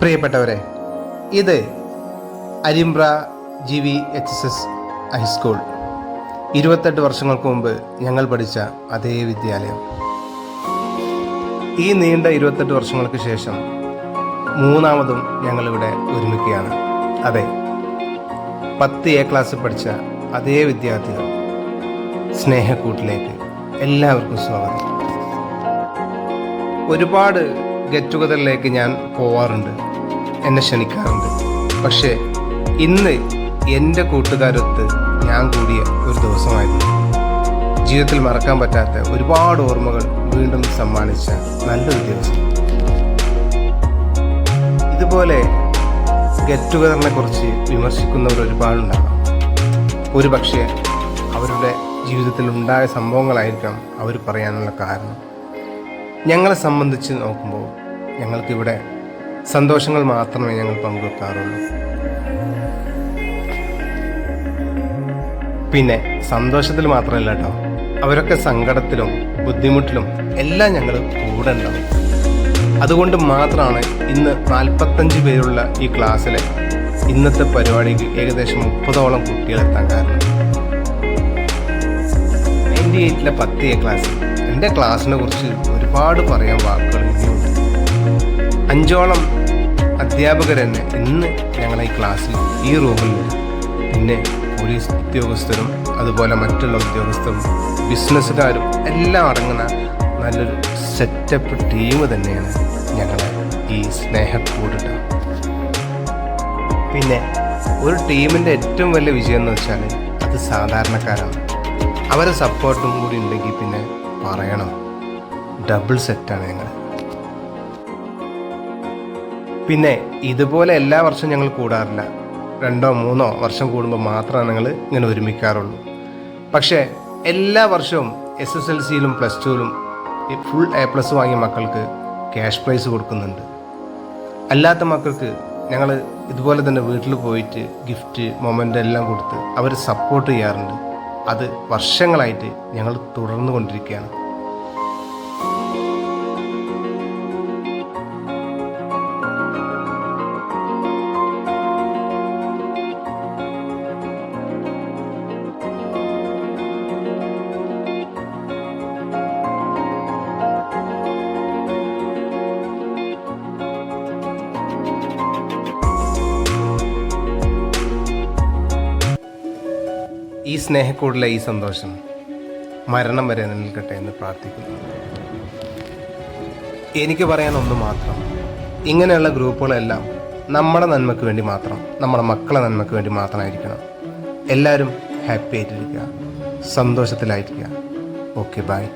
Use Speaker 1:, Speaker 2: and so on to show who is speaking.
Speaker 1: പ്രിയപ്പെട്ടവരെ ഇത് Arimbra G V H S S high school ഇരുപത്തെട്ട് വർഷങ്ങൾക്ക് മുമ്പ് ഞങ്ങൾ പഠിച്ച അതേ വിദ്യാലയം. ഈ നീണ്ട ഇരുപത്തെട്ട് വർഷങ്ങൾക്ക് ശേഷം മൂന്നാമതും ഞങ്ങളിവിടെ ഒരുമിക്കുകയാണ്. അതെ പത്ത് എ ക്ലാസ്സിൽ പഠിച്ച അതേ വിദ്യാർത്ഥികൾ സ്നേഹക്കൂട്ടിലേക്ക് എല്ലാവർക്കും സ്വാഗതം. ഒരുപാട് ഗെറ്റ് ടുഗദറിലേക്ക് ഞാൻ പോവാറുണ്ട്. എന്നെ ക്ഷണിക്കാറുണ്ട്. പക്ഷേ ഇന്ന് എന്റെ കൂട്ടുകാരൊത്ത് ഞാൻ കൂടിയ ഒരു ദിവസമായിരുന്നു. ജീവിതത്തിൽ മറക്കാൻ പറ്റാത്ത ഒരുപാട് ഓർമ്മകൾ വീണ്ടും സമ്മാനിച്ച നല്ലൊരു ദിവസം. ഇതുപോലെ ഗെറ്റ് ടുഗദറിനെ കുറിച്ച് വിമർശിക്കുന്നവർ ഒരുപാടുണ്ടാകാം. ഒരു പക്ഷേ അവരുടെ ജീവിതത്തിൽ ഉണ്ടായ സംഭവങ്ങളായിരിക്കാം അവർ പറയാനുള്ള കാരണം. ഞങ്ങളെ സംബന്ധിച്ച് നോക്കുമ്പോൾ ഞങ്ങൾക്കിവിടെ സന്തോഷങ്ങൾ മാത്രമേ ഞങ്ങൾ പങ്കുവെക്കാറുള്ളൂ. പിന്നെ സന്തോഷത്തിൽ മാത്രമല്ല കേട്ടോ അവരൊക്കെ സങ്കടത്തിലും ബുദ്ധിമുട്ടിലും എല്ലാം ഞങ്ങൾ കൂടെ ഉണ്ടാവും. അതുകൊണ്ട് മാത്രമാണ് ഇന്ന് നാൽപ്പത്തഞ്ച് പേരുള്ള ഈ ക്ലാസ്സിലെ ഇന്നത്തെ പരിപാടിക്ക് ഏകദേശം മുപ്പതോളം കുട്ടികളെത്താൻ കാരണം. നയന്റി എയ്റ്റിലെ പത്ത് എ ക്ലാസ്. എന്റെ ക്ലാസ്സിനെ കുറിച്ച് ഒരുപാട് പറയാൻ വാക്കുകൾ ഇനിയുണ്ട്. അഞ്ചോളം അധ്യാപകർ തന്നെ ഇന്ന് ഞങ്ങളെ ഈ ക്ലാസ്സിൽ ഈ റൂമിൽ പിന്നെ പോലീസ് ഉദ്യോഗസ്ഥരും അതുപോലെ മറ്റുള്ള ഉദ്യോഗസ്ഥരും ബിസിനസ്സുകാരും എല്ലാം അടങ്ങുന്ന നല്ലൊരു സെറ്റപ്പ് ടീം തന്നെയാണ് ഞങ്ങളെ ഈ സ്നേഹക്കൂടിട്ട് പിന്നെ ഒരു ടീമിന്റെ ഏറ്റവും വലിയ വിജയം എന്ന് വെച്ചാൽ അത് സാധാരണക്കാരാണ്. അവരെ സപ്പോർട്ടും കൂടി ഉണ്ടെങ്കിൽ പിന്നെ പറയണം. ഡബിൾ സെറ്റാണ് ഞങ്ങൾ പിന്നെ ഇതുപോലെ എല്ലാ വർഷവും ഞങ്ങൾ കൂടാറില്ല. രണ്ടോ മൂന്നോ വർഷം കൂടുമ്പോൾ മാത്രമാണ് ഞങ്ങൾ ഇങ്ങനെ ഒരുമിക്കാറുള്ളൂ. പക്ഷേ എല്ലാ വർഷവും എസ് എസ് എൽ സിയിലും പ്ലസ് ടുവിലും ഫുൾ എ പ്ലസ് വാങ്ങിയ മക്കൾക്ക് ക്യാഷ് പ്രൈസ് കൊടുക്കുന്നുണ്ട്. അല്ലാത്ത മക്കൾക്ക് ഞങ്ങൾ ഇതുപോലെ തന്നെ വീട്ടിൽ പോയിട്ട് ഗിഫ്റ്റ് മൊമെന്റ് എല്ലാം കൊടുത്ത് അവർ സപ്പോർട്ട് ചെയ്യാറുണ്ട്. അത് വർഷങ്ങളായിട്ട് ഞങ്ങൾ തുടർന്നു കൊണ്ടിരിക്കുകയാണ് ഈ സ്നേഹക്കൂടിലെ ഈ സന്തോഷം മരണം വരെ നിൽക്കട്ടെ എന്ന് പ്രാർത്ഥിക്കുന്നു. എനിക്ക് പറയാൻ ഒന്ന് മാത്രം. ഇങ്ങനെയുള്ള ഗ്രൂപ്പുകളെല്ലാം നമ്മുടെ നന്മയ്ക്ക് വേണ്ടി മാത്രം നമ്മുടെ മക്കളെ നന്മയ്ക്ക് വേണ്ടി മാത്രമായിരിക്കണം. എല്ലാവരും ഹാപ്പി ആയിട്ടിരിക്കുക സന്തോഷത്തിലായിരിക്കുക. Okay bye